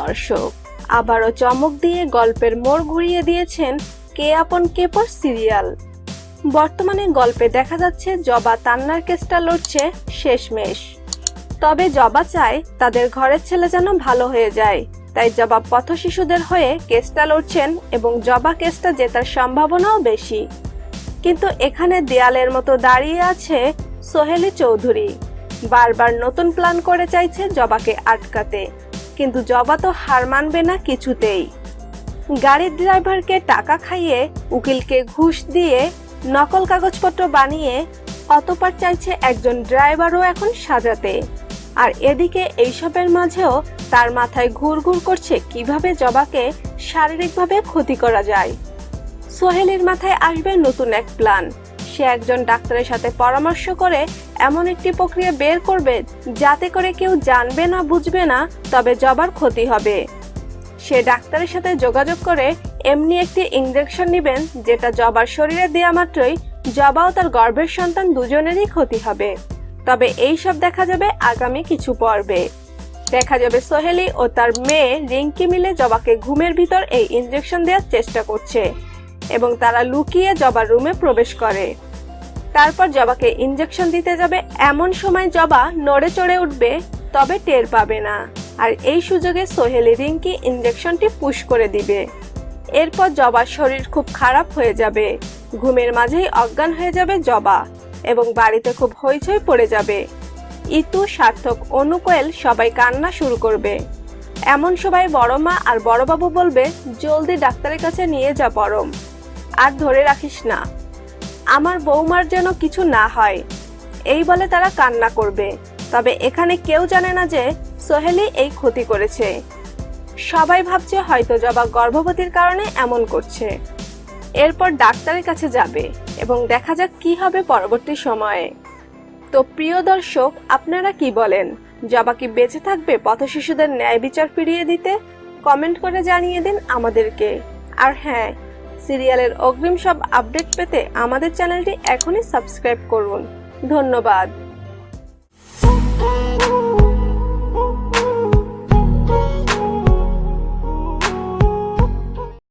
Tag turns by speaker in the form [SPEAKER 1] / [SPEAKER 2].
[SPEAKER 1] দর্শক, আবারও চমক দিয়ে গল্পের মোড় ঘুরিয়ে দিয়েছেন কে আপন কেপর সিরিয়াল। বর্তমানে গল্পে দেখা যাচ্ছে জবা তান্নার কেসটা লড়ছে শেষমেশ। তবে জবা চায় তাদের ঘরের ছেলে যেন ভালো হয়ে যায়, তাই জবা পথ শিশুদের হয়ে কেসটা লড়ছেন এবং জবা কেসটা জেতার সম্ভাবনাও বেশি। কিন্তু এখানে দেয়ালের মতো দাঁড়িয়ে আছে সোহেলি চৌধুরী। বারবার নতুন প্ল্যান করে চাইছে জবাকে আটকাতে। কিন্তু জবা তো হার মানবে না কিছুতেই। গাড়ির ড্রাইভারকে টাকা খাইয়ে উকিলকে ঘুষ দিয়ে নকল কাগজপত্র বানিয়ে অতপার চাইছে একজন ড্রাইভারও এখন সাজাতে। আর এদিকে এইসবের মাঝেও তার মাথায় ঘুরঘুর করছে কীভাবে জবাকে শারীরিকভাবে ক্ষতি করা যায়। সোহেলের মাথায় আসবে নতুন এক প্ল্যান। সে একজন ডাক্তারের সাথে পরামর্শ করে এমন একটি প্রক্রিয়া বের করবে যাতে করে কেউ জানবে না, বুঝবে না, তবে জবার ক্ষতি হবে। সে ডাক্তারের সাথে যোগাযোগ করে এমনি একটি ইঞ্জেকশন নেবেন যেটা জবার শরীরে দেওয়া মাত্রই জবা ও তার গর্ভের সন্তান দুজনেরই ক্ষতি হবে। তবে এই সব দেখা যাবে আগামী কিছু পর্বে। দেখা যাবে সোহেলি ও তার মেয়ে রিঙ্কি মিলে জবাকে ঘুমের ভিতর এই ইঞ্জেকশন দেওয়ার চেষ্টা করছে এবং তারা লুকিয়ে জবার রুমে প্রবেশ করে। তারপর জবাকে ইঞ্জেকশন দিতে যাবে। এমন সময় জবা নড়ে চড়ে উঠবে, তবে টের পাবে না। আর এই সুযোগে সোহেলি রিঙ্কি ইঞ্জেকশনটি পুশ করে দিবে। এরপর জবার শরীর খুব খারাপ হয়ে যাবে। ঘুমের মাঝেই অজ্ঞান হয়ে যাবে জবা এবং বাড়িতে খুব হইচই পড়ে যাবে। ইতু, সার্থক অনুকোয়েল সবাই কান্না শুরু করবে। এমন সবাই বড় মা আর বড়বাবু বলবে, জলদি ডাক্তারের কাছে নিয়ে যা পরম। আর ধরে রাখিস না। আমার বৌমার যেন কিছু না হয়। এই বলে তারা কান্না করবে। তবে এখানে কেউ জানে না যে সোহেলি এই ক্ষতি করেছে। সবাই ভাবছে হয়তো জবা গর্ভবতীর কারণে এমন করছে। এরপর ডাক্তারের কাছে যাবে এবং দেখা যাক কি হবে পরবর্তী সময়ে। তো প্রিয় দর্শক, আপনারা কি বলেন? জবা কি বেঁচে থাকবে পথ শিশুদের ন্যায় বিচার ফিরিয়ে দিতে? কমেন্ট করে জানিয়ে দিন আমাদেরকে। আর হ্যাঁ সিরিয়ালের অগ্রিম সব আপডেট পেতে আমাদের চ্যানেলটি এখনই সাবস্ক্রাইব করুন। ধন্যবাদ।